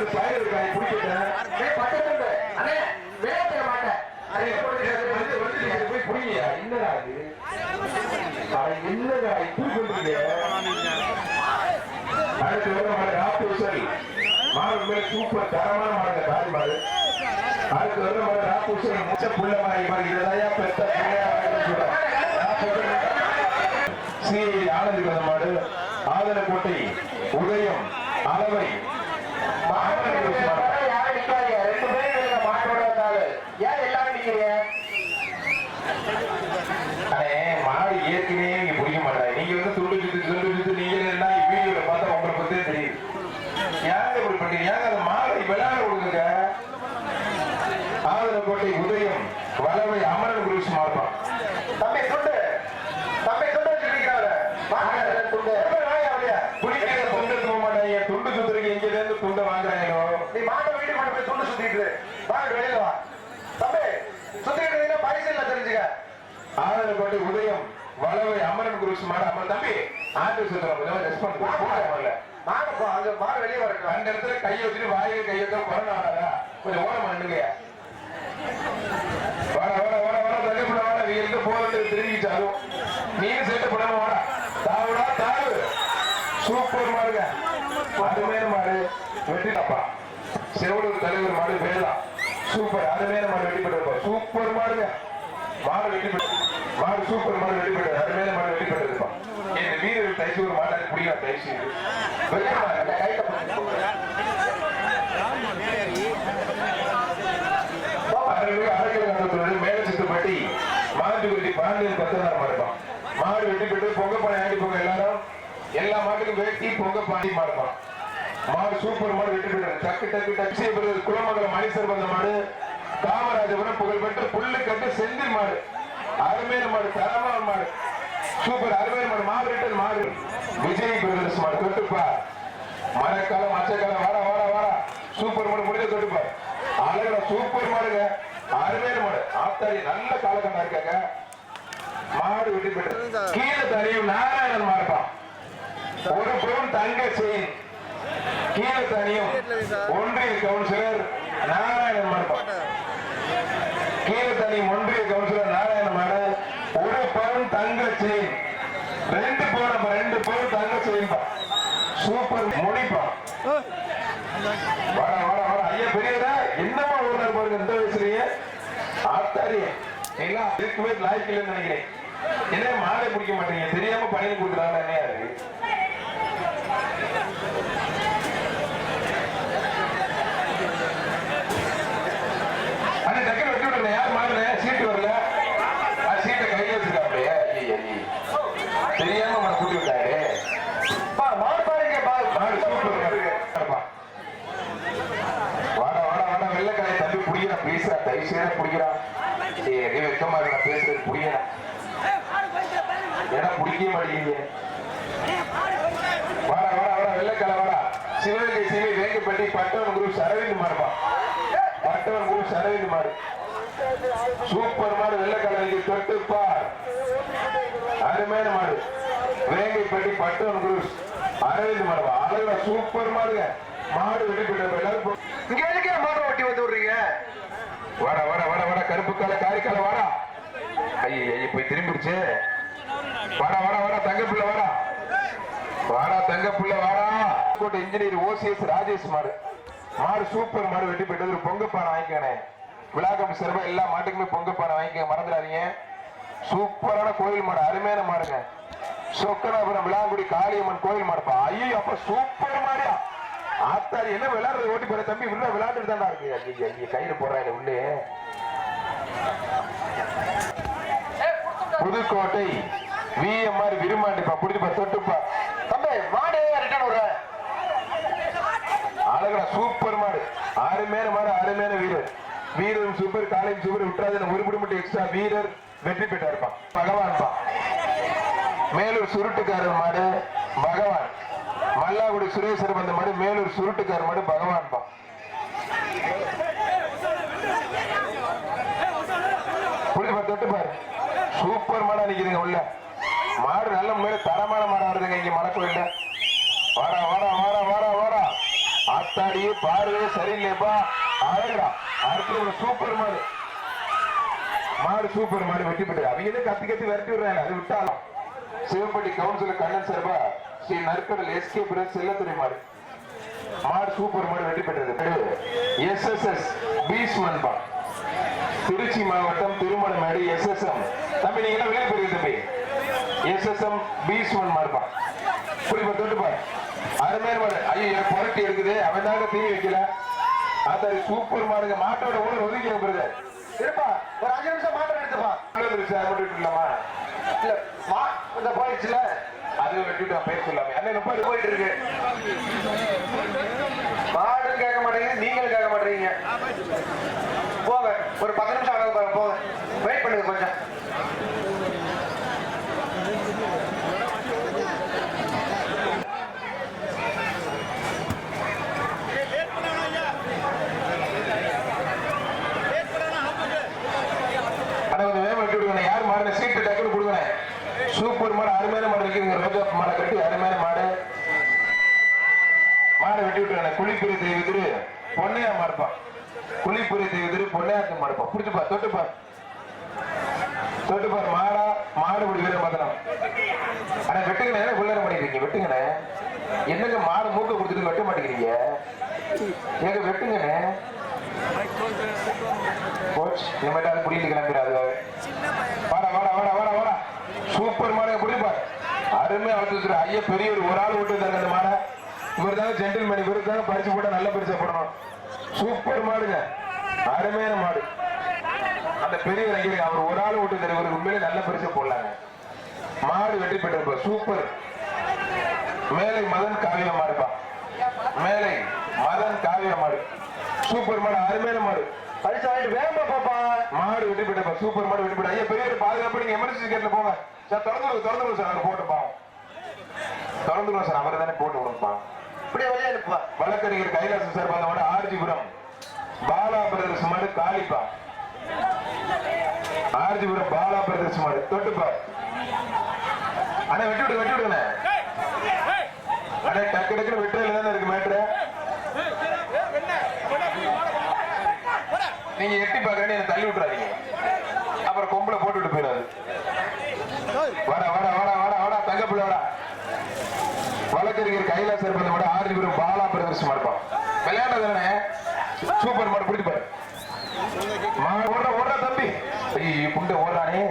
வந்து பயிர் இருக்காய் பிடிக்கிட்டேன் ஏய், பக்கத்துல அண்ணே விளையாட மாட்டேன். அது போய் புரியலையா என்னடா அட என்னடா இப்படி பண்றீங்க அடுத்து வர மாடு ராத்து உசல் மாடு மேல சூப்பர் தரமான மாடுங்க தாய் மாடு. அடுத்து வர மாடு ராத்து உசல் முச்ச புள்ள மாறி மாறி இதயா பெத்த. ஸ்ரீ ஆனந்தி மாடு. ஆதனக்கோட்டை உதயம் அளவை. மாடு. யாரும் ஏன் ஏற்கனவே நீங்க பிடிக்க மாட்டாங்க நீங்க வந்து துண்டு சுத்து துண்டு சுத்து நீங்க என்ன வீடியோல பார்த்தா உங்களை பத்தே தெரியுது ஏங்க இப்படி பண்றீங்க ஏங்க அந்த மாடை விளையாட விடுங்க ஆதரக்கோட்டை உதயம் வளவை அமரன் குருஸ் மாறுபான் தம்பி துண்டு தம்பி துண்டு வச்சிருக்கிறாரு துண்டு குடிக்கிற துண்டு தூக்க மாட்டாங்க துண்டு சுத்துறீங்க இங்க இருந்து துண்டை வாங்குறாங்களோ நீ மாட்டை வீட்டுக்கு கொண்டு போய் துண்டு சுத்திட்டு இரு. வாங்க வெளியில வா தம்பி சுத்திட்டு இருந்தீங்கன்னா பரிசு இல்ல தெரிஞ்சுக்க ஆதரக்கோட்டை உதயம் வளவை அமரன் குருஸ் மாடு அமர் தம்பி ஆட்டு சுத்துறோம் கொஞ்சம் ரெஸ்பான்ஸ் பண்ணல வாங்க. போ அங்க மாடு வெளியே வரட்டும். அந்த இடத்துல கையை வச்சுட்டு வாயில கையை வச்சா கொரோனா வராதா கொஞ்சம் ஓரம் பண்ணுங்க வர வர வர வர தள்ளி போட வர எங்க போறது தெரிவிச்சாலும் நீங்க சேர்த்து போடாம வர தாவுடா தாவு. சூப்பர் மாடுங்க. அருமையான மாடு. வெட்டிட்டப்பா செவலூர் தலைவர் மாடு வேலா சூப்பர். அருமையான மாடு வெட்டி பெற்றப்பா சூப்பர் மாடுங்க. மாடு வெட்டி மாடு சூப்பர் மாடு வெட்டி அருமையான மாடு வெட்டி இந்த வீரர்கள் தைச்சு ஒரு மாடு பிடிக்கலாம் தைச்சு வெள்ளை மாடு அந்த பாண்டியன் பத்தனார் மாடுப்பான் மாடு வெட்டி பெற்று பொங்க பானை ஆடி எல்லாரும் எல்லா மாட்டுக்கும் வெட்டி பொங்க பாண்டி மாடுப்பான் மாடு சூப்பர் மாடு வெட்டி பெற்றது. டக்கு டக்கு டக்ஸி குளமங்கலம் மணிசர் வந்த மாடு. காமராஜபுரம் புகழ்பெற்ற புல்லு கட்டு செந்தில் மாடு. அருமையான மாடு தரமான மாடு. சூப்பர் அருமையான மாடு. மாடு மாடு. விஜய் பிரதர்ஸ் மாடு தொட்டுப்பா. மழைக்காலம் மச்சக்காலம் வாடா வார வாடா. சூப்பர் மாடு முடிஞ்ச தொட்டுப்பா. அழகா சூப்பர் மாடுங்க. அருமையான மாடு. ஆத்தாரி நல்ல காலகட்டம் இருக்காங்க. மாடு விட்டு பெற்று. கீழே தனியும் நாராயணன் மாடுப்பா. ஒரு பவுன் தங்க செயின். கீழே தனியும் ஒன்றிய கவுன்சிலர் நாராயணன் மாடுப்பா. கீழே தனியும் ஒன்றிய கவுன்சிலர் நாராயணன் மாடு ஒரு பவுன் தங்க செயின் ரெண்டு பவுன் ரெண்டு பவுன் தங்க செயின்பா சூப்பர் முடிப்பா. வாடா வாடா வாடா. ஐயா பெரியதா? என்னமா ஓடுறாரு பாருங்க இந்த வயசுலயே? ஆத்தாரி எல்லாம் இருக்குமே லாய்க்கு இல்லைன்னு நினைக்கிறேன். என்ன மாடை பிடிக்க மாட்டீங்க. தெரியாம பணியை கொடுக்குறாங்க என்னையா இருக்கு அண்ணே டக்குனு வெட்டி விடுங்க யார் மாடுனே சீட்டு வரல அது சீட்டை கையில் வச்சிருக்காப்லையே ஐயே தெரியாம அவனை கூட்டி விட்டாரு பா, மாடு பாருங்க பாரு மாடு சூப்பர் மாடு. வாடா வாடா வாடா வெள்ளக்காயை தம்பி புடிக்கிறான் பேசுறா தயவு செய்ய புடிக்கிறான் ஏய் எங்க வெக்கமா இருக்கு நான் பேசுறது புரியல ஏன்னா பிடிக்கவே வாடா வாடா வாடா வாடா. சிவகங்கை வேங்கப்பட்டி பட்டவன் குரூப் அரவிந்த் மாடுப்பா. பட்டவன் குரூப் அரவிந்த் மாடு. சூப்பர் மாடு வெள்ளக்கால தொட்டுப்பார் அருமையான மாடு. வேங்கைப்பட்டி பட்டவன் குரூஸ் அரவிந்த் மாடுவா அழகா சூப்பர் மாடுங்க. மாடு வெடிப்பட்ட எல்லாரும் இங்க எதுக்கு மாடு ஓட்டி வந்து விடுறீங்க? வாடா வாடா வாடா வாடா கருப்பு கால காரிக்கால வாடா. ஐய ஐய போய் திரும்பிடுச்சு. வாடா வாடா வாடா தங்க பிள்ளை வாடா. வாடா தங்க பிள்ளை வாடா. கோட்டை இன்ஜினியர் ஓசிஎஸ் ராஜேஷ் மாடு. மாறு சூப்பர் மாடு வெட்டி போயிட்டு ஒரு பொங்கப்பானை வாங்கிக்கணே விழாக்கம் சிறப்பாக எல்லா மாட்டுக்குமே பொங்கப்பானை வாங்கிக்க மறந்துடாதீங்க. சூப்பரான கோயில் மாடு அருமையான மாடுங்க. சொக்கனாபுரம் விளாங்குடி காளியம்மன் கோயில் மாடுப்பா. ஐயோ அப்ப சூப்பர் மாடியா ஆத்தாரி என்ன விளையாடுறது ஓட்டி போற தம்பி உள்ள விளையாண்டுட்டு தான் இருக்கு. ஐயோ, ஐயோ, கையில போடுறாங்க உள்ளே. புதுக்கோட்டை. விஎம்ஆர் விரும்பாண்டிப்பா புடிச்சுப்பா தொட்டுப்பா. தம்பி மாடே ரிட்டர்ன் விடுற அழகா சூப்பர் மாடு. அருமையான மாடு அருமையான வீரர். வீரரும் சூப்பர் காலையும் சூப்பர் விட்டுறாது ஒரு குடும்பம் எக்ஸ்ட்ரா வீரர் வெற்றி பெற்றா இருப்பான் பகவான்பா. மேலூர் சுருட்டுக்காரர் மாடு பகவான். மல்லாகுடி சுரேஸ்வரர் வந்த மாடு மேலூர் சுருட்டுக்காரர் மாடு பகவான்பா. தொட்டு பாரு சூப்பர் மாடா நிக்குதுங்க உள்ள. மாடு நல்ல முறையில் தரமான மாடு வருதுங்க. இங்க மலை வாரா வாரா வாரா வாரா வாரா வாடா. ஆத்தாடி பார்வை சரியில்லைப்பா அழகா அடுத்து ஒரு சூப்பர் மாடு. மாடு சூப்பர் மாடு வெட்டி போட்டு அவங்க என்ன கத்தி கத்தி விரட்டி விடுறாங்க. அது விட்டாலும். சிவப்பட்டி கவுன்சிலர் கண்ணன் சார்பா ஸ்ரீ நற்கடல் எஸ்கே பிரஸ் செல்லத்துறை மாடு. மாடு சூப்பர் மாடு வெட்டி பெற்றது. எஸ் எஸ் எஸ் பீஸ் திருச்சி மாவட்டம் திருமணமேடு எஸ் எஸ் எம் தம்பி நீங்க எல்லாம் வெளியே தம்பி? எஸ்எஸ்எம் எஸ் எம் பீஸ்மன் மாடுப்பா புரியுமா தொட்டுப்பா அருமையான மாடு. ஐயோ புரட்டி இருக்குது அவன் தாங்க தீ வைக்கல. அதாரி சூப்பர் மாடுங்க. மாட்டோட ஊர் ஒதுக்கி பிரதர் இருப்பா ஒரு அஞ்சு நிமிஷம் மாற்றம் எடுத்துப்பா. இல்லாமா இல்ல மா இந்த போயிடுச்சுல. அது வெட்டிட்டு பேர் சொல்லாமே. அண்ணன் ரொம்ப போயிட்டு இருக்கு. மாடும் கேட்க மாட்டேங்குது. நீங்களும் கேட்க மாட்டேறீங்க போங்க ஒரு பத்து நிமிஷம் ஆகும் போங்க. வெயிட் பண்ணுங்க கொஞ்சம் அண்ணா கொஞ்சம் வேகம் வெட்டி விடுங்க யார் மாடு சீட்டு டக்குனு கொடுங்க சூப்பர் மாடு அருமையான மாடு இருக்குங்க ரோஜா மாடை கட்டி அருமையான மாடு மாடை வெட்டி குளிப்புரி தெய்வ பொன்னையா மாடுப்பா குளிப்புரி தெய்வ திரு மாடுப்பா புடிச்சுப்பா தொட்டுப்பா மாடா மாடு பிடி வீரம் பார்த்தலாம் ஆனா வெட்டுங்கண்ணே என்ன பண்ணிக்கிறீங்க? வெட்டுங்கண்ணே. என்னங்க மாடு மூக்க கொடுத்துட்டு வெட்ட மாட்டேங்கிறீங்க? ஏங்க வெட்டுங்கண்ணே. கோச் இனிமேட்டு அது கிளம்பிடாது வாடா வாடா வாடா வாடா வாடா. சூப்பர் மாடை புடிப்பா அருமையா வளர்த்து ஐயா பெரிய ஒரு ஆள் விட்டு அந்த மாடை. இவர் தாங்க ஜென்டில்மேன் இவருக்கு தாங்க பரிசு போட்டா நல்ல பரிசா போடணும். சூப்பர் மாடுங்க. அருமையான மாடு. அந்த பெரியவர் அங்கே அவர் ஒரு ஆள் தருவார் இவருக்கு உண்மையிலே நல்ல பரிசு போடலாங்க. மாடு வெற்றி பெற்றிருப்பா. சூப்பர் மேலை மதன் காவிய மாடுப்பா. மேலை மதன் காவிய மாடு. சூப்பர் மாடு அருமையான மாடு. பரிசு வாங்கிட்டு வேகமா பாப்பா. மாடு வெட்டி போட்டப்பா சூப்பர் மாடு வெட்டி ஐயா பெரிய பாதுகாப்பு நீங்க எமர்ஜென்சி கேட்ல போங்க. சார் திறந்து திறந்து சார் போட்டுப்பா. திறந்து விடுங்க சார் அவரை தானே போட்டு விடுங்கப்பா அப்படியே வெளியே அனுப்புப்பா வழக்கறிஞர் கைலாசம் சார் அந்த ஆர்ஜிபுரம். பாலா பிரதர்ஸ் மாடு காளிப்பா ஆர்ஜிபுரம் பாலா பிரதர்ஸ் மாடு தொட்டுப்பா. அண்ணா வெட்டி விடு வெட்டி விடுங்க அண்ணா டக்கு டக்குனு வெட்டுறதுல தானே இருக்கு மேட்ரு. நீங்க எட்டி பாக்குறேன்னு என்ன தள்ளி விட்டுறாதீங்க. அப்புறம் கொம்புல போட்டு விட்டு போயிடாது வாடா வாடா வாடா வாடா வாடா தங்க பிள்ளை வாடா நடிகர் கைலாஸ் இருப்பதை விட ஆறு பேரும் பாலா பிரதர்ஷனம் இருப்பான் விளையாடுறதுனே சூப்பர் மாடு ஓடுற ஓடுற தம்பி. புண்டை ஓடுறானே.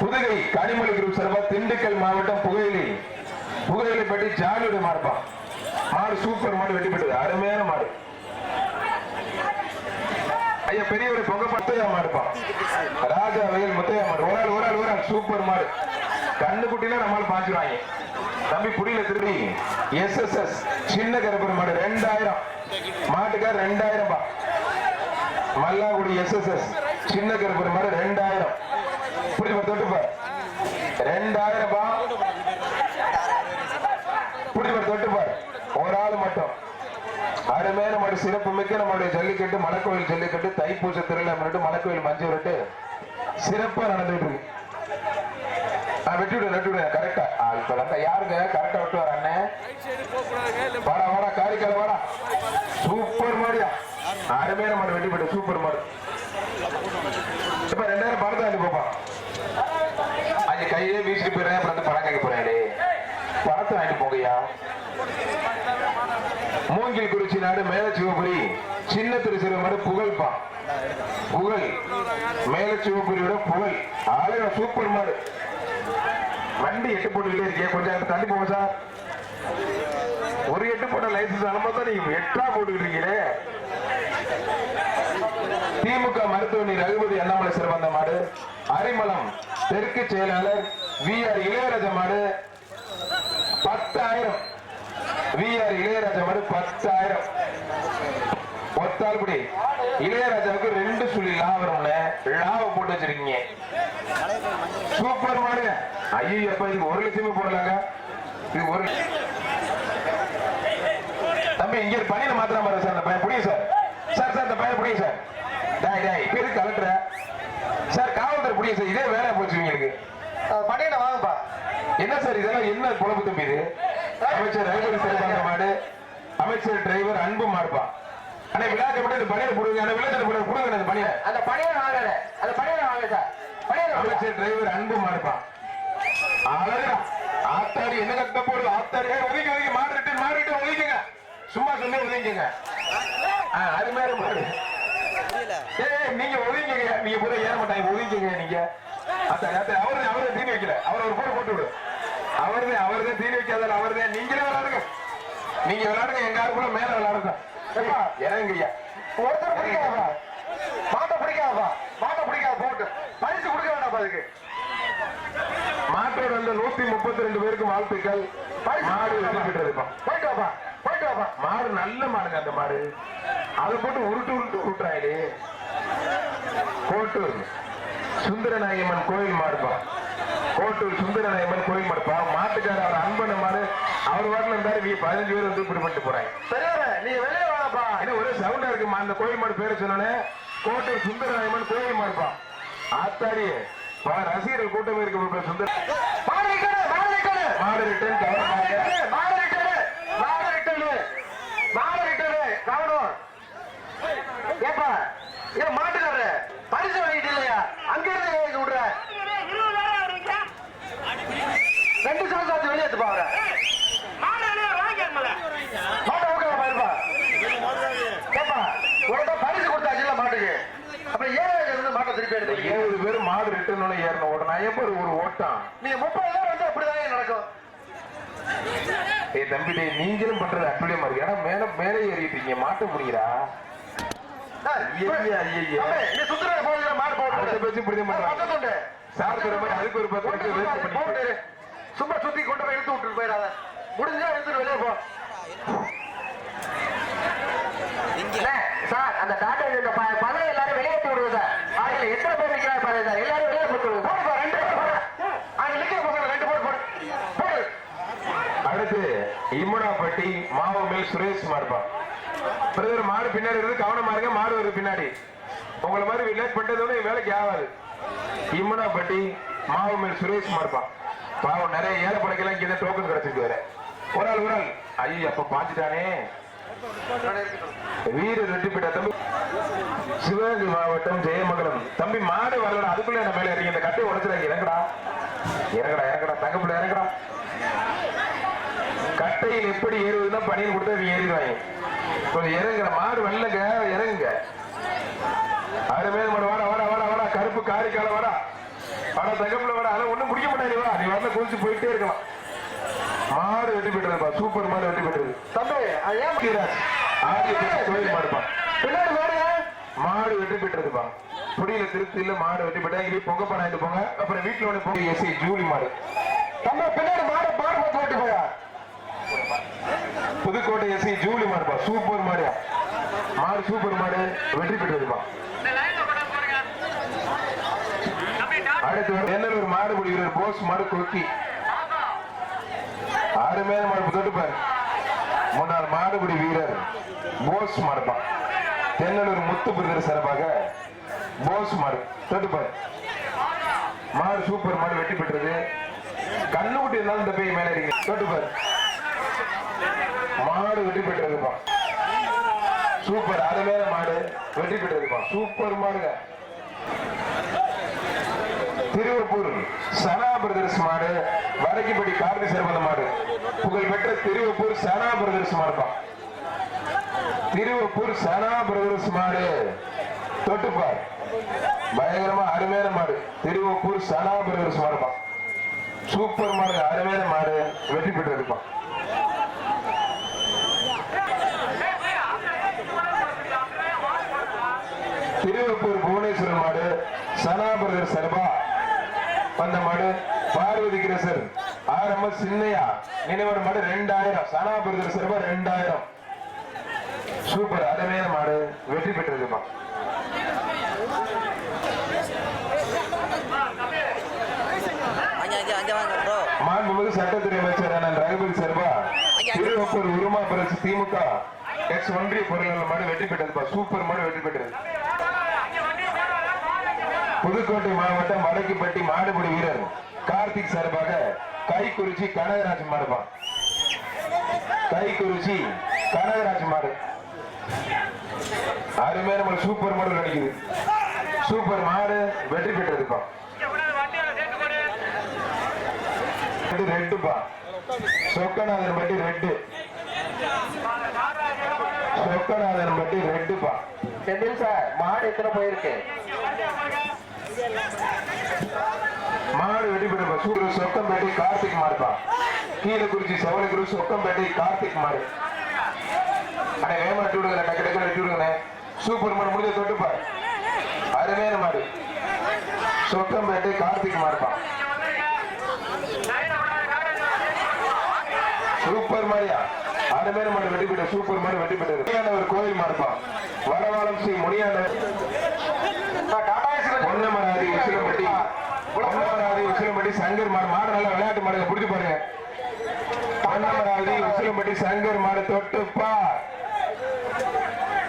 புதுகை கனிமொழி குரூப் திண்டுக்கல் மாவட்டம் புகையிலி. புகையிலைப்பட்டி ஜாலியுடைய மாடுப்பான் மாடு சூப்பர் மாடு வெட்டி பெற்றது அருமையான மாடு. ஐயா பெரியவர் பொங்க முத்தையா மாடுப்பான் ராஜா வயல் முத்தையா மாடு. ஒரு ஆள் ஒரு ஆள் ஒரு ஆள். சூப்பர் மாடு. கண்ணு குட்டில நம்மளால பாஞ்சிருவாங்க. தம்பி புரியல திரும்பி எஸ் எஸ் எஸ் சின்ன கருப்பர் மாடு ரெண்டாயிரம். மாட்டுக்கார் ரெண்டாயிரம் ரூபாய் மல்லாகுடி எஸ் எஸ் எஸ் சின்ன கருப்பர் மாடு ரெண்டாயிரம். புரியுமா தொட்டுப்பா ரெண்டாயிரம் பா. புரியுமா தொட்டுப்பார் ஒரு ஆள் மட்டும். அருமையான மாடு சிறப்பு மிக்க நம்மளுடைய ஜல்லிக்கட்டு மலைக்கோவில் ஜல்லிக்கட்டு தைப்பூச திருவிழா முன்னிட்டு மலைக்கோயில் மஞ்சள் விட்டு சிறப்பா நடந்துட்டு இருக்கு. ஆ, வெட்டி கரெக்டா இப்ப வந்து யாருங்க? கரெக்டா விட்டு வர அண்ணன் வாடா வாடா காரிக்கால வாடா. சூப்பர் மாடியா. அருமையான மாடு வெட்டி சூப்பர் மாடு. இப்ப ரெண்டாயிரம் பணத்தை அள்ளி போப்பா. அது கையே வீசிட்டு போயிடுறேன் அப்புறம் வந்து பணம் கேட்க போறேன் பணத்தை வாங்கிட்டு போங்கய்யா. மூங்கில் குறிச்சி நாடு மேல சிவபுரி சின்ன திருச்சிறு மாடு புகழ்பா புகழ். மேல சிவபுரியோட புகழ். ஆளுநர் சூப்பர் மாடு. வண்டி எட்டு போட்டுக்கிட்டே இருக்கீங்க. கொஞ்சம் அங்கிட்டு தள்ளி போங்க சார். ஒரு எட்டு போட்ட லைசன்ஸ் அனுமதி தான் நீங்க எட்டா போட்டுக்கிட்டு இருக்கீங்களே திமுக மருத்துவமனை ரகுபதி அண்ணாமலை சிறந்த மாடு. அரிமளம் தெற்கு செயலாளர் வி ஆர் இளையராஜ மாடு. பத்தாயிரம். வி ஆர் இளையராஜ மாடு பத்தாயிரம். ஒத்தால்படி இளையராஜாவுக்கு ரெண்டு சுழி லாபம்னு லாபம் போட்டு வச்சிருக்கீங்க. சூப்பர் மாடுங்க ஐயோ எப்ப இதுக்கு ஒரு லட்சமே போடலாங்க. இது ஒரு தம்பி இங்க ஒரு பணியில மாத்திரம் பாரு சார் அந்த பையன் புடிங்க சார். சார் சார் இந்த பையன் புடிங்க சார். டாய் டாய் எதுக்கு கலட்டுற? சார் காவல்துறை புடிங்க சார் இதே வேலை போச்சு உங்களுக்கு பண்ணிட வாங்கப்பா. என்ன சார் இதெல்லாம் என்ன குழப்பு தம்பி இது? அமைச்சர் ரயில்வே சிறப்பாக மாடு. அமைச்சர் டிரைவர் அன்பு மாடுப்பா. அண்ணா விழாக்க மட்டும் இந்த பணியை கொடுங்க அண்ணா விழா கொடுங்க கொடுங்க இந்த பணியை அந்த பணியார வாங்கல அந்த பணியார வாங்க சார். வாங்க அமைச்சர் டிரைவர் அன்பு மாடுப்பா அழகா. ஆத்தாடி என்ன கட்ட போடுது ஆத்தாடி. ஒதுக்கி ஒதுக்கி. மாறிட்டு மாறிட்டு ஒதுக்குங்க சும்மா சொல்லி ஒதுக்கிங்க ஆ, அது மாதிரி மாடு ஏய், நீங்க ஒதுக்கிங்க நீங்க போய் ஏற மாட்டாங்க. ஒதுக்கிங்க நீங்க. அத்தாடி அத்தாடி அவரு அவரு தீனி வைக்கல. அவர் ஒரு போட்டு போட்டு விடு. அவருதே அவருதே தீனி வைக்காத அவருதே நீங்களே விளையாடுங்க. நீங்க விளையாடுங்க. எங்க கூட மேல விளையாடுங்க. ஏப்பா. இறங்குங்கய்யா ஒருத்தர் பிடிக்காதப்பா மாட்டை பிடிக்காதப்பா மாட்டை பிடிக்காத போட்டு பரிசு கொடுக்க வேண்டாம் அதுக்கு மாட்டோட அந்த நூத்தி முப்பத்தி ரெண்டு பேருக்கு வாழ்த்துக்கள். மாடு போயிட்டு வாப்பா போயிட்டு வாப்பா. மாடு நல்ல மாடுங்க அந்த மாடு. அதை போட்டு உருட்டு உருட்டு விட்டுறாயிலே கோட்டூர் சுந்தரநாயம்மன் கோயில் மாடுப்பா. கோட்டூர் சுந்தரநாயம்மன் கோயில் மாடுப்பா. மாட்டுக்கார அவர் அன்பன மாடு. அவர் வாட்டில் இருந்தாரு நீ பதினஞ்சு பேர் வந்து இப்படி பண்ணிட்டு போறாங்க. சரியார நீங்க வெளியே வாங்கப்பா என்ன ஒரே சவுண்டா இருக்குமா? அந்த கோயில் மாடு பேரு சொன்னோன்னே கோட்டூர் சுந்தரநாயம்மன் கோயில் மாடுப்பா. ஆத்தாடி பல ரசிகர்கள் கூட்டமே இருக்கு சுந்தர மாடு ரிட்டர்ன் கவனமாக மாடு ரிட்டனு மாடு ரிட்டனு மாடு ரிட்டனு கவனம் ஏப்பா ஏன் மாட்டுக்காரரு பரிசு வாங்கிட்டு இல்லையா அங்க இருந்து ஏன் விடுற ரெண்டு சாசாச்சு வெளியே எடுத்து பாக்குற மாட்டை ஊக்கல பாருப்பா ஏப்பா உங்கள்கிட்ட பரிசு கொடுத்தாச்சுல மாட்டுக்கு அப்புறம் ஏன் இருந்து மாட்டை திருப்பி எடுத்தீங்க இருபது பேர் மாடு ரிட்டர்ன் ஏறணும் ஓடணும் நான் எப்ப ஒரு ஓட்டம் நீங்க முப்பது பேர் வந்து அப்படிதான் நடக்கும் ஏய் தம்பி டேய் நீங்களும் பண்றது அப்படியே மாதிரி ஏன்னா மேல மேலே ஏறிட்டீங்க மாட்ட முடியுறா ஏய், ஐயா, ஐயா. தம்பி, நீ சுத்துற போதுல மாடு போட்டு அடுத்த பேச்சு இப்படி தான் பண்றாங்க. பக்கத்துண்டு. சார் சொல்ற மாதிரி அதுக்கு ஒரு பத்து கொண்டு நிமிஷம் போய் waste பண்ணி. போட்டு. இரு. சும்மா சுத்தி கொண்டு போய் இழுத்து விட்டுட்டு போயிடாத. முடிஞ்சா எடுத்துட்டு வெளியே போ. சார் அந்த டாட்டா இந்த ப- பதவி எல்லாரும் வெளியேற்றி விடுங்க சார் அதுல எத்தனை பேர் நிக்கிறாங்க பாருங்க சார் எல்லாரும் வெளியே போட்டு விடுங்க போடுப்பா, ரெண்டு பேர் போடு. அங்க நிக்கிற பசங்க ரெண்டு பேர் போடு போடு அடுத்து இம்முனாப்பட்டி மாவமேல் சுரேஷ் மாடுப்பா பிரதர் மாடு பின்னாடி இருந்து கவனமா இருங்க மாடு வருது பின்னாடி. உங்களை மாதிரி லேட் பண்றதோட என் வேலைக்கு ஆகாது. இம்முனாப்பட்டி மாவமேல் சுரேஷ் மாடுப்பா பாவம் நிறைய ஏழை படைக்கெல்லாம் இங்க டோக்கன் கிடைச்சிருக்கு வேற. ஒரு ஆள் ஒரு ஆள். ஐயோ அப்ப பாத்துட்டானே வீர ரெட்டிப்பேட்டை தம்பி சிவகங்கை மாவட்டம் ஜெயமங்கலம். தம்பி மாடு வரலடா. அதுக்குள்ள என்ன மேல இறங்கி இந்த கட்டை உடைச்சிடாங்க இறங்கடா. இறங்கடா இறங்கடா. தங்கப்புல இறங்கடா. கட்டையில் எப்படி ஏறுவதுன்னா பணியில் கொடுத்தா ஏறிடுவாங்க கொஞ்சம் இறங்குற மாடு வெள்ளங்க இறங்குங்க. அருமையான மாடு வாடா வாடா வாடா வாடா கருப்பு காரிக்கால வாடா. வாடா தகப்புல வாடா அதெல்லாம் ஒண்ணும் குடிக்க மாட்டாங்க வா. நீ வரல குளிச்சு போயிட்டே இருக்கலாம். மாடு வெட்டி பெற்றதுப்பா சூப்பர் மாடு வெட்டி போயிட்டு தம்பி ஏன் முக்கியராஜ் ஆதி கோயில் மாடுப்பா. பின்னாடி மாடு மாடு வெட்டி பெற்றதுப்பா புடியில திருப்தி இல்ல மாடு வெட்டி பெற்றா இங்கே பொங்க பண்ணாயிட்டு போங்க. அப்புறம் வீட்டுல ஒண்ணு போங்க எஸ்ஐ ஜூலி மாடு. தம்பி பின்னாடி மாடு மாடு பார்த்து ஓட்டி போயா? புதுக்கோட்டை எஸ்ஐ ஜூலி மாடுப்பா. சூப்பர் மாடியா மாடு சூப்பர் மாடு. வெற்றி பெற்றதுப்பா. அடுத்து வரும் தென்னலூர் மாடுபிடி வீரர் போஸ் மாடு கொக்கி. அருமையான மாடு தொட்டுப்பார் முன்னாள் மாடுபிடி வீரர் போஸ் மாடுப்பா. தென்னலூர் முத்து பிரதர் சிறப்பாக போஸ் மாடு. தொட்டுப்பார் மாடு சூப்பர் மாடு வெற்றி பெற்றது. கண்ணுக்குட்டி இருந்தாலும் இந்த பேய் மேலே இருக்கு. தொட்டுப்பார் மாடு வெற்றி பெற்றதுப்பா சூப்பர். அருமையான மாடு. வெற்றி பெற்றதுப்பா சூப்பர் மாடுங்க. திருவப்பூர் சனா பிரதர்ஸ் மாடு வடக்கிப்பட்டி கார்த்தி சர்வந்த மாடு. புகழ்பெற்ற திருவப்பூர் சனா பிரதர்ஸ் மாடுப்பா. திருவப்பூர் சனா பிரதர்ஸ் மாடு. தொட்டுப்பார் பயங்கரமா அருமையான மாடு. திருவப்பூர் சனா பிரதர்ஸ் மாடுப்பா. சூப்பர் மாடு அருமையான மாடு. வெற்றி பெற்றதுப்பா திருவப்பூர் புவனேஸ்வரர் மாடு சனாபுரர் சர்பா? வந்த மாடு பார்வதி கிரசர். ஆரம்ப சின்னையா. நினைவோட மாடு ரெண்டாயிரம். சனாபுரர் சர்பா ரெண்டாயிரம். சூப்பர் அருமையான மாடு. வெற்றி பெற்றிருக்குமா? மாண்புமிகு சட்டத்துறை அமைச்சர் அண்ணன் ரகுபதி சர்பா திருவப்பூர் உருமா பிரசு திமுக. எக்ஸ் ஒன்றிய பொருளாளர் மாடு வெற்றி பெற்றதுப்பா சூப்பர் மாடு வெற்றி பெற்றது புதுக்கோட்டை மாவட்டம் வடக்குப்பட்டி மாடுபிடி வீரர் கார்த்திக் சார்பாக கைக்குறிச்சி கனகராஜ் மாடுப்பா கைக்குறிச்சி கனகராஜ் மாடு. அருமையான நம்ம சூப்பர் மாடல் நடிக்குது சூப்பர் மாடு வெற்றி பெற்றதுப்பா ரெட்டுப்பா சொக்கநாதன் பட்டி ரெட்டு சொக்கநாதன் பட்டி ரெட்டுப்பா செந்தில் சார் மாடு எத்தனை போயிருக்கு? மாடு வெற்றி பெற்ற சூடு சொக்கம்பேட்டை கார்த்திக் மாடுப்பா. கீழே குறிச்சி செவலகுரு சொக்கம்பேட்டை கார்த்திக் மாடு. அண்ணே வேகமா வெட்டி விடுங்க டக்கு டக்கு வெட்டி விடுங்கண்ணே. சூப்பர் மாடு முடிஞ்ச தொட்டுப்பா. அருமையான மாடு. சொக்கம்பேட்டை கார்த்திக் மாடுப்பா. சூப்பர் மாரியா அருமையான மாடு வெட்டி பெற்ற சூப்பர் மாடு வெட்டி பெற்றது ஒரு கோயில் மாடுப்பா வடவாளம் ஸ்ரீ முனியான பொன்னமராதி உசிலம்பட்டி. பொன்னமராதி உசிலம்பட்டி சங்கர் மாடு. மாடு நல்ல விளையாட்டு மாடுங்க பிடிச்சு பாருங்க. பொன்னமராதி உசிலம்பட்டி சங்கர் மாடு தொட்டுப்பா.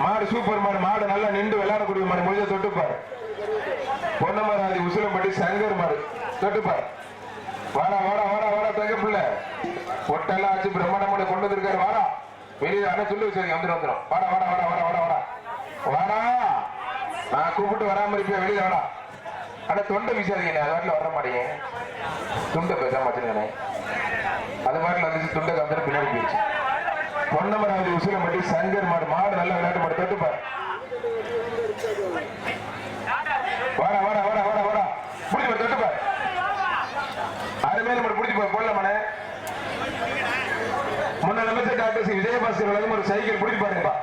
மாடு சூப்பர் மாடு. மாடு நல்லா நின்று விளையாடக்கூடிய மாடு. முடிஞ்ச தொட்டுப்பாரு பொன்னமராதி உசிலம்பட்டி சங்கர் மாடு. தொட்டுப்பாரு வாடா வாடா. தகப்புல வாடா பொட்டெல்லாம் ஆச்சு பிரம்மாண்டமான கொண்டு வந்திருக்காரு. வாடா. வெளியே அண்ணன் சொல்லு சரி வந்துடும் வந்துடும் வாடா வாடா வாடா வாடா வாடா வாடா. வாடா. நான் கூப்பிட்டு வராம இருப்பேன் வெளியில வாடா. ஆனா தொண்டை வீசாதீங்க அது வாட்டில் வர மாட்டீங்க. துண்டை பேசாம வச்சிருக்கேனே. அது மாதிரி வந்துச்சு. துண்டை கந்துட்டு பின்னாடி போயிடுச்சு. பொன்னமராவதி உசிலம்பட்டி சங்கர் மாடு. மாடு நல்ல விளையாட்டு மாடு. தொட்டுப்பார் வாடா வாடா வாடா வாடா வாடா பிடிச்சு பாரு தொட்டுப்பார் அருமையான மாடு பிடிச்சு பாரு போடல மனே முன்னாள் அமைச்சர் டாக்டர் விஜயபாஸ்கர் வழங்கும் ஒரு சைக்கிள் பிடிச்சு பாருங்கப்பா.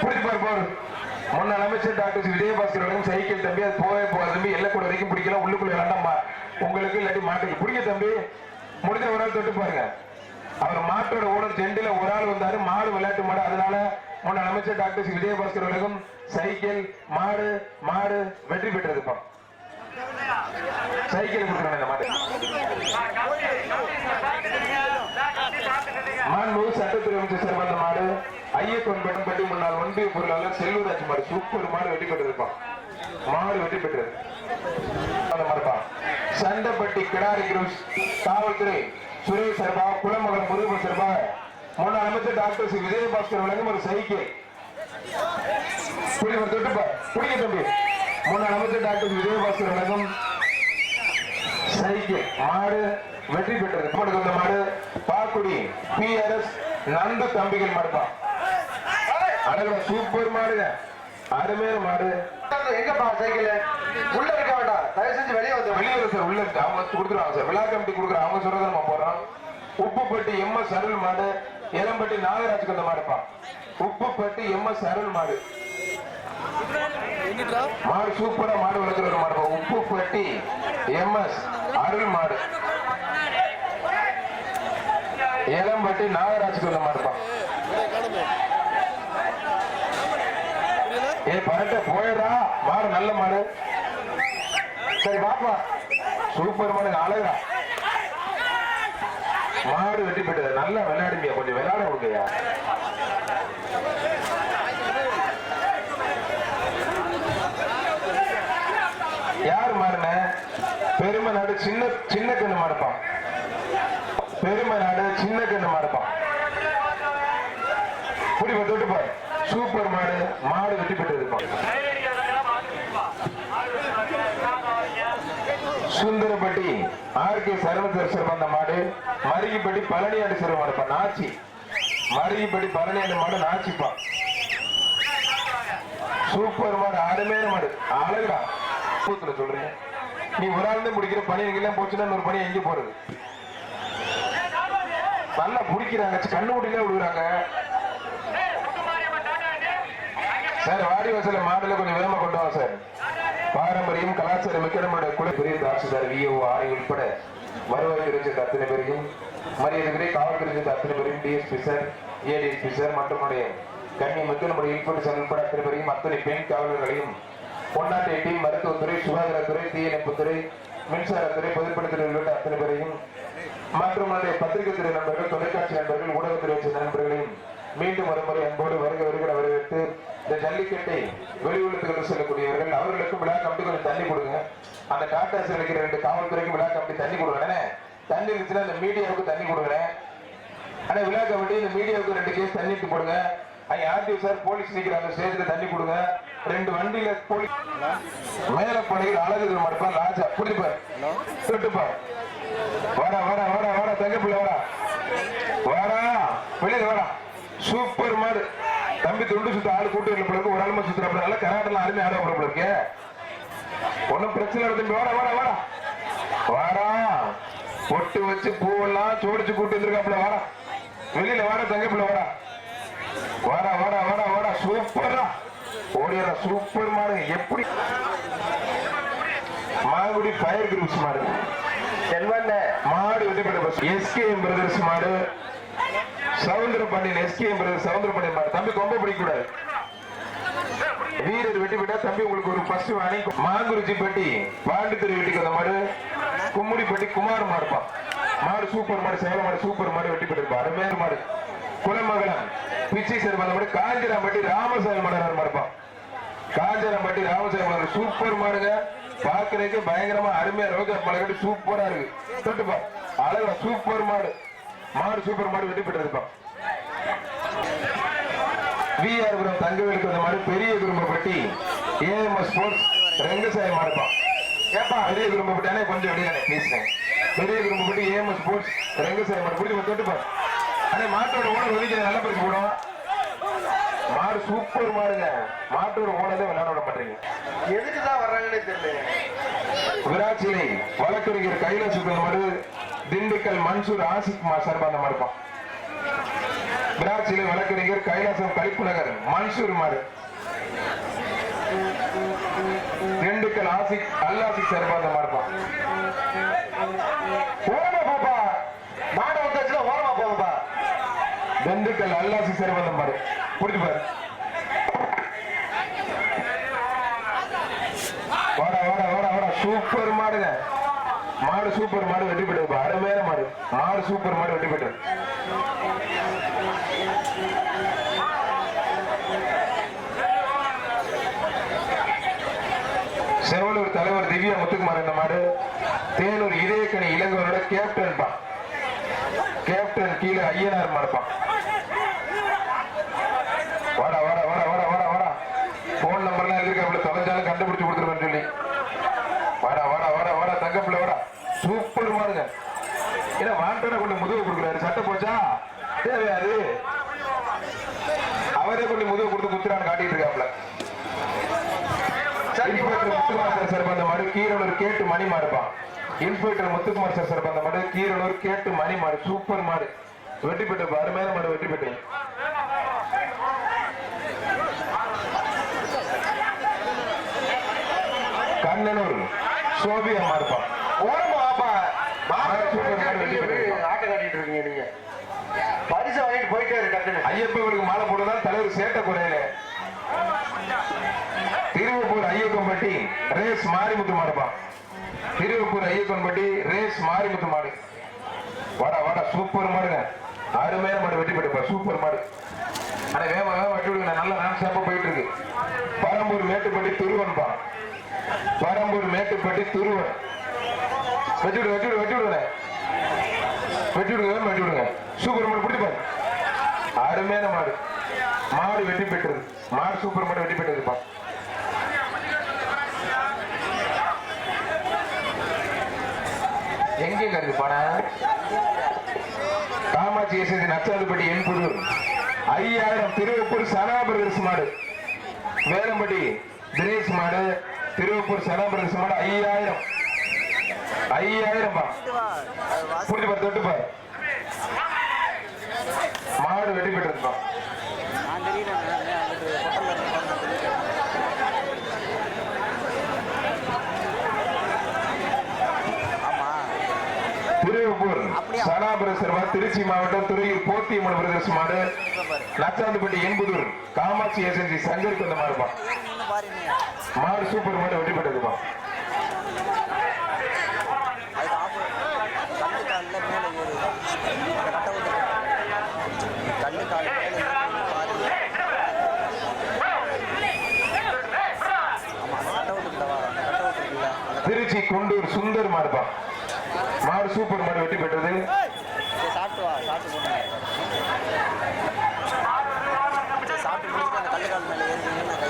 பிடிச்சு பாரு போரு. முன்னாள் அமைச்சர் டாக்டர் விஜயபாஸ்கர் வழங்கும் சைக்கிள் தம்பி அது போவே போகாது தம்பி. எல்லக்கூட வரைக்கும் பிடிக்கலாம் உள்ளுக்குள்ள வேண்டாம் உங்களுக்கு இல்லாட்டி மாட்டுக்கு பிடிக்க தம்பி? முடிஞ்ச ஒரு ஆள் தொட்டு பாருங்க. அவர் மாட்டோட ஓடம் செண்டில ஒரு ஆள் வந்தாரு. மாடு விளையாட்டு மாடு. அதனால முன்னாள் அமைச்சர் டாக்டர் விஜயபாஸ்கர் வழங்கும் சைக்கிள் மாடு மாடு வெற்றி பெற்றதுப்பா. சைக்கிள் கொடுக்குறேன் இந்த மாடு. மாண்பு சட்டத்துறை அமைச்சர் சிறந்த மாடு ஐயப்பன் பெட்டம்பட்டி முன்னாள் ஒன்றிய பொருளாளர் செல்வராஜ் மாடு சூப்பர் மாடு வெற்றி பெற்றிருப்பான். மாடு வெற்றி பெற்றது. சண்டப்பட்டி கிடாரி குரூஸ் காவல்துறை சுரேஷ் சர்பா குளமகன் முருகன் சர்பா முன்னாள் அமைச்சர் டாக்டர் சி. விஜயபாஸ்கர் வழங்கும் ஒரு சைக்கிள். புரியுது தொட்டுப்பா புரிய தம்பி. முன்னாள் அமைச்சர் டாக்டர் விஜயபாஸ்கர் வழங்கும் சைக்கிள். மாடு வெற்றி பெற்றது. மாடு வந்த மாடு. பாக்குடி பிஆர்எஸ் நந்து தம்பிகள் மாடுப்பா. அழகா சூப்பர் மாடுங்க. அருமையான மாடு. எங்கப்பா சைக்கிள்? உள்ள இருக்க வேண்டாம். தயவு செஞ்சு வெளியே வந்து. வெளியே சார் உள்ள இருக்கு. அவங்க கொடுக்குறாங்க சார். விழா கமிட்டி கொடுக்குறாங்க. அவங்க சொல்றதை நம்ம போடுறோம். உப்புப்பட்டி எம் எஸ் அருள் மாடு. இளம்பட்டி நாகராஜுக்கு அந்த மாடுப்பா. உப்புப்பட்டி எம் எஸ் அருள் மாடு. மாடு சூப்பரா மாடு வளர்க்குற ஒரு மாடுப்பா. உப்புப்பட்டி எம் எஸ் அருள் மாடு. இளம்பட்டி நாகராஜ் அந்த மாடுப்பா ஏ பரட்ட போயிடா மாடு நல்ல மாடு. சரி பாப்பா சூப்பர் மாடு அழகா மாடு வெட்டி பெற்றது நல்லா விளையாடுங்க கொஞ்சம் விளையாட விடுங்கய்யா. யார் மாடுன பெருமை நாடு சின்ன சின்ன கண்ணு மாடுப்பான் பெருமை நாடு சின்ன கண்ணு மாடுப்பான் புடி தொட்டு சூப்பர் மாடு மாடு வெட்டி பெற்றதுப்பான் சுந்தரப்பட்டி ஆர் கே சரவணர் சிறந்த மாடு. மருகிப்பட்டி பழனியாடு சிறமாடுப்பா நாச்சி. மருகிப்பட்டி பழனியாடு மாடு நாச்சிப்பா சூப்பர் மாடு அருமையான மாடு. அழகுடா. கூத்துல சொல்றேன் நீ ஒரு ஆள் தான் பிடிக்கிற பனி எங்கெல்லாம் போச்சுன்னா ஒரு பனி எங்க போறது? நல்லா பிடிக்கிறாங்க கண்ணு முடியல விடுறாங்க சார் வாடி வாசல மாடல கொஞ்சம் வேகமா கொண்டு வா சார். பாரம்பரியம் கலாச்சாரம் மிக்க நம்முடைய குழு பெரிய சார் விஓ ஆரை உட்பட வருவாய் துறை சேர்ந்த அத்தனை பேரையும் மரியாதைக்குரிய காவல்துறை சேர்ந்த அத்தனை பேரையும் டிஎஸ்பி சார் ஏடிஎஸ்பி சார் மற்றும் கண்ணி மிக்க நம்முடைய இன்ஸ்பெக்டர் உட்பட அத்தனை பேரையும் அத்தனை பெண் காவலர்களையும் பொன்னாட்டை டீம் மருத்துவத்துறை சுகாதாரத்துறை தீயணைப்புத்துறை மின்சாரத்துறை பொதுப்பணித்துறை உள்ளிட்ட அத்தனை பேரையும் மற்றும் பத்திரிகை துறை நண்பர்கள் தொலைக்காட்சி நண்பர்கள் ஊடகத்துறை சேர்ந்த நண்பர்களையும் மீண்டும் ஒருமுறை அன்போடு வருக வருகிற வரவேற்று இந்த ஜல்லிக்கட்டை வெளியுள்ளத்துக்கு செல்லக்கூடியவர்கள் அவர்களுக்கும் விழா கம்பி கொஞ்சம் தண்ணி கொடுங்க. அந்த டாட்டா இருக்கிற ரெண்டு காவல்துறைக்கும் விழா கம்பி தண்ணி கொடுங்க. தண்ணி இருந்துச்சுன்னா அந்த மீடியாவுக்கு தண்ணி கொடுக்குறேன் ஆனா விழா கமிட்டி இந்த மீடியாவுக்கு ரெண்டு கேஸ் தண்ணி போடுங்க. அங்க ஆர்டிஓ சார் போலீஸ் நிக்கிறாங்க. ஸ்டேஜ்ல தண்ணி கொடுங்க. ரெண்டு வண்டியில போலீஸ் மேல படையில் அழகு மடுப்பான் லாஜா புரிஞ்சுப்பார். தொட்டுப்பார் வாடா வாடா வாடா வாடா தங்க பிள்ளை வாடா. வாடா வெளியில வாடா. சூப்பர் மாடு. தம்பி துண்டு சுத்த ஆளு கூட்டு ஒரு ஆளுமா சுத்துற நல்லா கராட்டெல்லாம் அருமை ஆட பிள்ளைக்கு ஒன்னும் பிரச்சனை தம்பி. வாடா வாடா வாடா. வாடா. பொட்டு வச்சு பூவெல்லாம் சோடிச்சு கூட்டு வந்திருக்காப்புல. வாடா. வெளியில வாடா தங்க பிள்ளை வாடா வாடா வாடா வாடா சூப்பரா ஓடியரா சூப்பர் மாடு. எப்படி? மாங்குடி ஃபயர் குரூப்ஸ் மாடு. செல்வண்ண மாடு வெற்றி பெற்ற பஸ் எஸ்கேஎம் பிரதர்ஸ் மாடு. சவுந்தர பாண்டியன் எஸ்கேஎம் பிரதர்ஸ் சவுந்தர பாண்டியன் மாடு. தம்பி கொம்ப பிடிக்க கூடாது வீரர் வெட்டி விட்டா தம்பி உங்களுக்கு ஒரு ஃபர்ஸ்ட் வாணி மாங்குறிச்சி பட்டி பாண்டித்துறை வெட்டிக்கு வந்த மாடு. கும்முடிப்பட்டி குமார் மாடுப்பா. மாடு சூப்பர் மாடு சேல மாடு சூப்பர் மாடு வெட்டி பெற்றிருப்பா அருமையான மாடு. குலமங்கலம் பிச்சை சார் வந்த மாடு ராமசாமி மாடனார் மாடுப்பா காஞ்சனம்பட்டி ராமசாமி மாடு சூப்பர் மாடுங்க. பாக்குறதுக்கு பயங்கரமா அருமையா ரோஜா பழகட்டி சூப்பரா இருக்கு. தொட்டுப்பா அழகா சூப்பர் மாடு. மாடு சூப்பர் மாடு வெட்டி பெற்றிருப்பா விஆர்புரம் தங்கவேலுக்கு வந்த மாதிரி பெரிய குடும்பப்பட்டி. ஏஎம்எஸ் ஸ்போர்ட்ஸ் ரெங்கசாமி மாடுப்பா ஏப்பா பெரிய குடும்பப்பட்டி அண்ணே கொஞ்சம் வெளியானே பேசுறேன். பெரிய குடும்பப்பட்டி ஏஎம்எஸ் ஸ்போர்ட்ஸ் ரெங்கசாமி மாடு பிடிச்சி தொட்டுப்பா அண்ணே மாட்டோட ஓட வெளியே நல்ல பரிசு போடும். மாடு சூப்பர் மாடுங்க. மாட்டோட ஓடதே விளையாட விட மாட்டீங்க. எதுக்கு தான் வர்றாங்கன்னே தெரியல. விராட்சிலை வழக்கறிஞர் கைலாசுக்கு மாடு திண்டுக்கல் மன்சூர் ஆசிக் மா சார்பா அந்த மாடுப்பான் விராட்சிலை வழக்கறிஞர் கைலாசம் கலிப்புநகர் மன்சூர் மாடு. திண்டுக்கல் ஆசிக் அல்லாசிக் சார்பா அந்த மாடுப்பான் ஓரமா போப்பா மாடை வந்தாச்சுன்னா ஓரமா போங்கப்பா திண்டுக்கல் அல்லாசி சார்பா அந்த மாடு புரிஞ்சு பாரு. வாடா வாடா வாடா வாடா. சூப்பர் மாடுங்க. மாடு சூப்பர் மாடு வெட்டி போட்டு அருமையான மாடு. மாடு சூப்பர் மாடு வெட்டி போட்டு. செவலூர் தலைவர் திவ்யா முத்துக்குமார் இந்த மாடு? தேனூர் இதயக்கணி இளங்கோரோட கேப்டன் தான் கேப்டன் கீழே ஐயனார் மாடுப்பான் வாடா வாடா வாடா வாடா வாடா வாடா போன் நம்பர்லாம் இருக்காப்புல தொலைஞ்சாலும் கண்டுபிடிச்சு கொடுத்துருவேன் சொல்லி வாடா வாடா வாடா வாடா தங்கப்பிள்ள வாடா சூப்பர் மாடுங்க ஏன்னா வாண்டோட கொண்டு முதுகு கொடுக்குறாரு சட்டை போச்சா தேவையாது அவரே கொண்டு முதுகு கொடுத்து குத்துறான்னு காட்டிட்டு இருக்காப்புல இன்ஸ்பெக்டர் முத்துக்குமார் சார் சார் அந்த மாடு கீரனூர் கேட்டு மணி மாடுப்பான் இன்ஸ்பெக்டர் முத்துக்குமார் சார் சார் அந்த மாடு கீரனூர் கேட்டு மணி மாடு சூப்பர் மாடு. வெற்றி பெற்ற அருமையான மாடு வெற்றி பெற்றேன் கண்ணனூர் காட்டிட்டு இருக்கீங்க நீங்க. பரிசு வாங்கிட்டு போயிட்டே இரு டக்குன்னு ஐயப்பனுக்கு மாலை போடுதான் தலைவர் சேட்ட குறையில. திருவப்பூர் ஐயப்பன்பட்டி ரேஸ் மாரிமுத்து மாடுப்பான் திருவப்பூர் ஐயப்பன்பட்டி ரேஸ் மாரிமுத்து மாடு. வாடா வாடா சூப்பர் மாடுங்க. அருமையான மாடு வெட்டி பெற்றுப்பா சூப்பர் மாடு. ஆனா வேக வேக வெட்டி விடுங்க. நல்ல நான் சாப்பா போயிட்டு இருக்கு. பரம்பூர் மேட்டுப்பட்டி துருவன்பா பரம்பூர் மேட்டுப்பட்டி துருவன். வெட்டி விடு வெட்டி விடு வெட்டி விடுங்க. வெட்டி விடுங்க வெட்டி விடுங்க. சூப்பர் மாடு பிடிப்பாரு அருமையான மாடு. மாடு வெட்டி பெற்றது. மாடு சூப்பர் மாடு வெட்டி பெற்றதுப்பா எங்க கருது பணம் காமாட்சி எஸ்எஸ்சி நச்சாதுப்பட்டி என்புதூர் ஐயாயிரம் திருவப்பூர் சனா மாடு வேலம்பட்டி தினேஷ் மாடு திருவப்பூர் சனா மாடு ஐயாயிரம். ஐயாயிரம் புரிஞ்சு பாரு தொட்டு பாரு மாடு வெட்டி பெற்றதுப்பா நான் தெரியல அங்கிட்டு பக்கத்தில் ஆமா திருவப்பூர் சனா பிரதர்ஸ் மாடு திருச்சி மாவட்டம் துறையூர் போத்தியம்மன் பிரதர்ஸ் மாடு நச்சாந்துப்பட்டி என்புதூர் காமாட்சி ஏஜென்சி சங்கருக்கு பாரு நீ மாடு சூப்பர் மாடு வெட்டி பெற்றதுப்பா அது ஆஃப் கல்லு காலில் மேலே ஏறு அந்த கட்டை விட்டு கல்லு காலில் மேலே ஏறி பாரு ஆமா அந்த கட்டை விட்டுக்கிட்டவா அந்த கட்டை விட்டுருக்குல்ல அந்த திருச்சி குண்டூர் சுந்தர் மாடுப்பா மாடு சூப்பர் மாடு வெற்றி பெற்றது.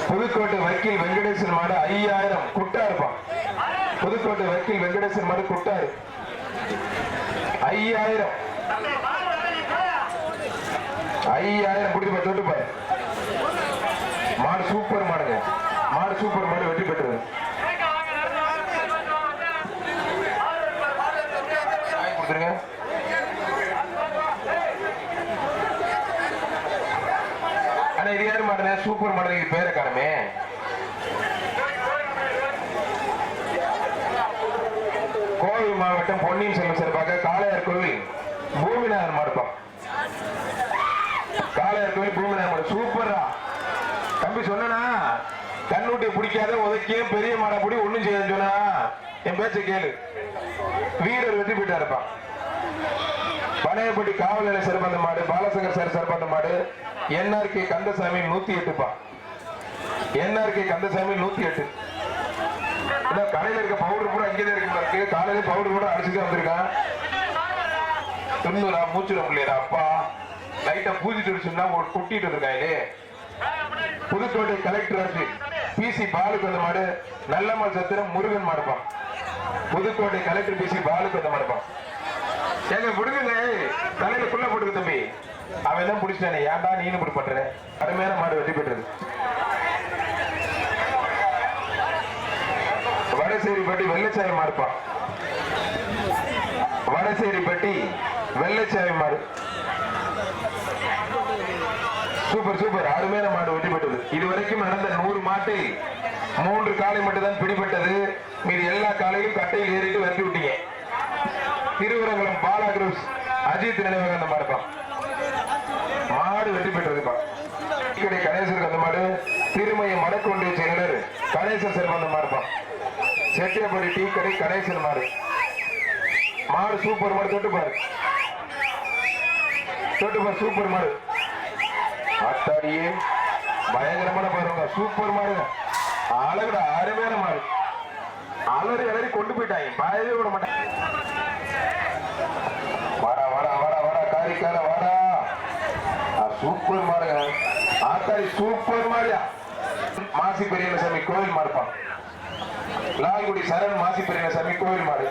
புதுக்கோட்டை வக்கீல் வெங்கடேசன் மாடு ஐயாயிரம் குட்டா இருப்பான் புதுக்கோட்டை வக்கீல் வெங்கடேசன் மாடு குட்டாரு ஐயாயிரம். ஐயாயிரம் குடிச்சு தொட்டு பாரு மாடு சூப்பர் மாடுங்க. மாடு சூப்பர் மாடு வெற்றி பெற்றது வாங்கி கொடுத்துருங்க ஆனா இது யாரு மாடுங்க சூப்பர் மாடு இது பேரை காணுமே கோவை மாவட்டம் பொன்னியின் செல்வன் சிறப்பாக காளையார் கோவில் பூமிநாதன் மாடுப்போம் காளையார் கோவில் பூமிநாதன் மாடு சூப்பரா தம்பி சொன்னா கண்ணூட்டி பிடிக்காத உதக்கிய பெரிய மாடை பிடி ஒண்ணும் செய்யாது சொன்னா. என் பேச்ச கேளு. வீரர் வெற்றி பெற்றா இருப்பான் பனையப்பட்டி காவல் நிலைய சிறப்பாந்த மாடு பாலசங்கர் சார் சிறப்பாந்த மாடு என்ஆர்கே கந்தசாமி நூத்தி எட்டுப்பா. என்ஆர்கே கந்தசாமி நூத்தி எட்டு. இந்த கடையில இருக்க பவுடர் கூட அங்கேயே இருக்கு இருக்கு காலையில பவுடர் கூட அடிச்சுட்டு வந்திருக்கான் துண்ணுரா மூச்சுட முடியலடா அப்பா. லைட்டா பூஜிட்டு வச்சுன்னா ஒரு கொட்டிட்டு இருக்காங்களே புதுக்கோட்டை கலெக்டர் ஆச்சு. பிசி பாலுக்கு அந்த மாடு நல்லம்மாள் சத்திரம் முருகன் மாடுப்பான். புதுக்கோட்டை கலெக்டர் பிசி பாலுக்கு அந்த மாடுப்பான். எங்க விடுங்க தலையில குள்ள போட்டுக்க தம்பி. அவன் தான் பிடிச்சிட்டானே? ஏன்டா நீனு இப்படி பண்ற? அருமையான மாடு வெற்றி பெற்றது. வடசேரிப்பட்டி வெள்ளச்சாமி மாடுப்பான் வடசேரிப்பட்டி வெள்ளச்சாமி மாடு சூப்பர் சூப்பர். அருமையான மாடு வெட்டிப்பட்டது. இதுவரைக்கும் நடந்த நூறு மாட்டை மூன்று காலை மட்டும்தான் பிடிபட்டது. மீது எல்லா காலையும் கட்டையில் ஏறிட்டு விரட்டி விட்டீங்க. திருவரங்குளம் பாலா குரூஸ் அஜித் நினைவகம் அந்த மாடுப்பா. மாடு வெற்றி பெற்றதுப்பா கணேசருக்கு அந்த மாடு திருமையை மடக்கொண்டிய செயலர் கணேசர் சிறப்பு அந்த மாடுப்பா. செட்டியப்படி டீ கடை கணேசன் மாடு. மாடு சூப்பர் மாடு தொட்டு பாரு. தொட்டு பாரு சூப்பர் மாடு. அத்தாடியே பயங்கரமான பாருங்க சூப்பர் மாடுங்க. அழகுட அருமையான மாடு. அலறி அலறி கொண்டு போயிட்டாங்க. பயவே விட மாட்டாங்க. வாடா வாடா வாடா வாடா காரிக்கால வாடா. சூப்பர் மாடுங்க. ஆத்தாடி சூப்பர் மாடியா. மாசி பெரியசாமி கோவில் மாடுப்பான் லால்குடி சரண் மாசி பெரியசாமி கோவில் மாடு.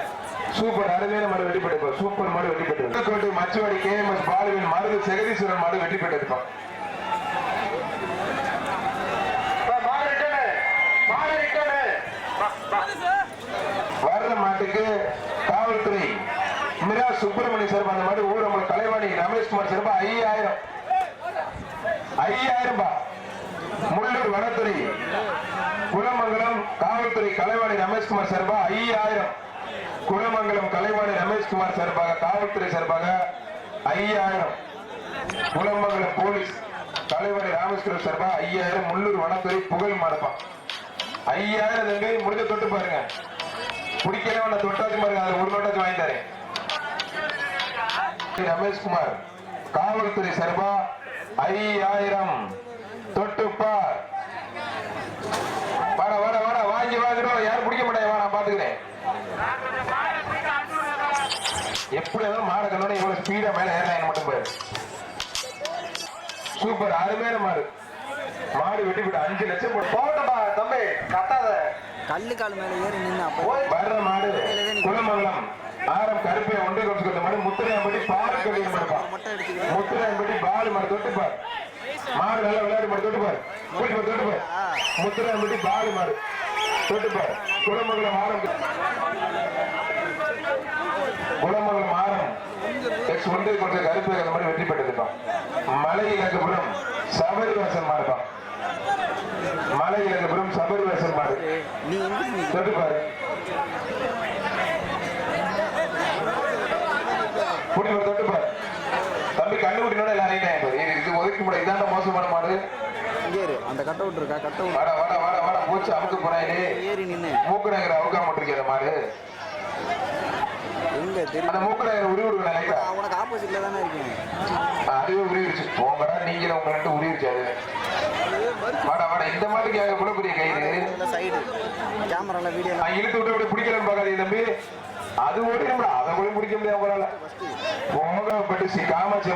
சூப்பர் அருமையான மாடு வெற்றி பெற்றிருப்பான் சூப்பர் மாடு வெற்றி பெற்றது கோட்டை மச்சுவாடி கே எம் எஸ் பாலுவின் மருது செகதீஸ்வரன் மாடு வெற்றி பெற்றிருப்பான் வர்ற மாட்டுக்கு காவல்துறை மிரா சுப்பிரமணிய சார் அந்த மாதிரி ஊரமல் கலைவாணி ரமேஷ்குமார் சார்பா ஐயாயிரம் ஐயாயிரம் ரூபாய் முள்ளூர் வனத்துறை குலமங்கலம் காவல்துறை கலைவாணி ரமேஷ்குமார் சார்பாக ஐயாயிரம். குலமங்கலம் கலைவாணி ரமேஷ்குமார் சார்பாக காவல்துறை சார்பாக ஐயாயிரம். குலமங்கலம் போலீஸ் கலைவாணி ராமேஸ்வரர் சார்பா ஐயாயிரம். முள்ளூர் வனத்துறை புகழ் மடப்பான் ஐயாயிரம் தம்பி முடிஞ்ச தொட்டு பாருங்க. பிடிக்கிறவன தொட்டாச்சு பாருங்க அதை ஒரு நோட்டாச்சு வாங்கி தரேன். ரமேஷ்குமார் காவல்துறை சார்பா ஐயாயிரம். தொட்டுப்பார் வாடா வாடா வாடா வாங்கி வாங்கிடும் யாரும் பிடிக்க மாட்டாங்க வா நான் பாத்துக்கிறேன் எப்படி இருந்தாலும் மாடு கண்ணோட இவ்வளவு ஸ்பீடா மேல ஏறலாம் மட்டும் பாரு சூப்பர் அருமையான மாடு. மாடு வெட்டி விட்டு அஞ்சு லட்சம் போட்டு போகட்டப்பா தம்பி கத்தாத. கல்லுக்கால் மேலே ஏறி அப்போ வர்ற மாடு குலமங்கலம் ஆரம் கருப்பை ஒன்றை கொடுத்து மாடு முத்திரையம்பட்டி மாடுப்பான் மொட்டை அடிச்சுக்கிட்டு முத்திரையம்பட்டி பால் மாடு தொட்டு பார். மாடு நல்லா விளையாடி மாடு தொட்டு பார். போய் பார் தொட்டு பார். முத்திரையம்பட்டி பால் மாடு தொட்டு பார். குலமங்கலம் ஆரம் குலமங்கலம் ஆரம் எக்ஸ் ஒன்றை கொடுத்த கருப்பை அந்த மாதிரி வெற்றி பெற்றதுப்பான் மலை இலக்கபுரம் சபரிவாசன் மாடுப்பான் மலை இலக்கபுரம் சபரிவாசன் நீ தொட்டு பாரு. குடி ஒரு தொட்டு பாரு. தம்பி கண்ணு குட்டினோட எல்லாரையும் இது ஒதுக்கி முட இதாண்ட மோசமான மாடு. அந்த கட் அவுட் இருக்கா? கட் அவுட் வாடா வாடா வாடா. பூச்சி அமுக்கு போறாயிலே ஏறி நின்று மூக்குநகர் அவுக்கா மாட்டிருக்கிற மாடு? எங்க தெரியும் உனக்கு ஆப்போசிட்ல தானே இருக்கேன். அதுவே உருவிடுச்சு. போங்கடா நீங்களும் உங்க ரெண்டு உருவிடுச்சு அது. வாடா வாடா இந்த மாட்டுக்கு எவ்வளவு பெரிய கயிறு சைடு கேமரால வீடியோ இழுத்து விட்டு அப்படி பிடிக்கலன்னு பார்க்காதீங்க தம்பி. அது ஓடிடும்டா. அதை போய் முடிக்க முடியாது உங்களால. போங்க பட்டு காமாட்சி